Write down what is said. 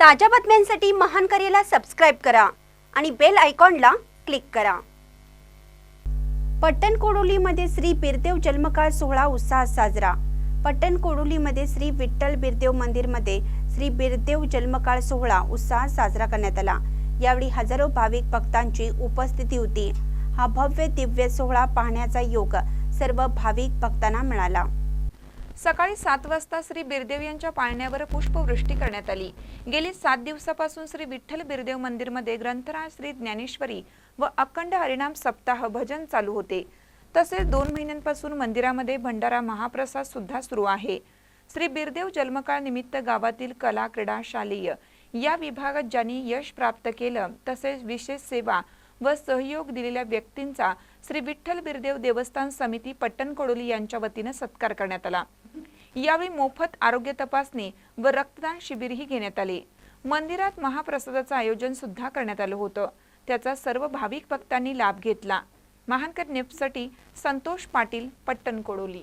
ताज्या बातम्यांसाठी महान करेला सबस्क्राईब करा आणि बेल आयकॉनला क्लिक करा. पट्टण कोडोलीमध्ये श्री बिरदेव जन्मकाळ सोहळा उत्साहात साजरा. पट्टण कोडोलीमध्ये श्री विठ्ठल बिरदेव मंदिरमध्ये श्री बिरदेव जन्मकाळ सोहळा उत्साहात साजरा करण्यात आला. यावेळी हजारो भाविक भक्तांची उपस्थिती होती. हा भव्य दिव्य सोहळा पाहण्याचा योग सर्व भाविक भक्तांना मिळाला. सकाळी सात वाजता श्री बिरदेव यांच्या पाळण्यावर पुष्पवृष्टी करण्यात आली. गेली सात दिवसापासून श्री विठ्ठल बिरदेव मंदिरमध्ये ग्रंथराज श्री ज्ञानेश्वरी व अखंड हरिणाम सप्ताह भजन चालू होते. तसेच दोन महिन्यांपासून मंदिरामध्ये भंडारा महाप्रसाद सुद्धा सुरू आहे. श्री बिरदेव जन्मकाळ निमित्त गावातील कला क्रीडा शालेय या विभागात ज्यांनी यश प्राप्त केलं तसेच विशेष सेवा व सहयोग दिलेल्या व्यक्तींचा श्री विठ्ठल बिरदेव देवस्थान समिती पट्टण कोडोली यांच्या वतीनं सत्कार करण्यात आला. यावेळी मोफत आरोग्य तपासणी व रक्तदान शिबिरही घेण्यात आले. मंदिरात महाप्रसादाचं आयोजन सुद्धा करण्यात आलं होतं. त्याचा सर्व भाविक भक्तांनी लाभ घेतला. महानकर नेपसाठी संतोष पाटील पट्टण कोडोली.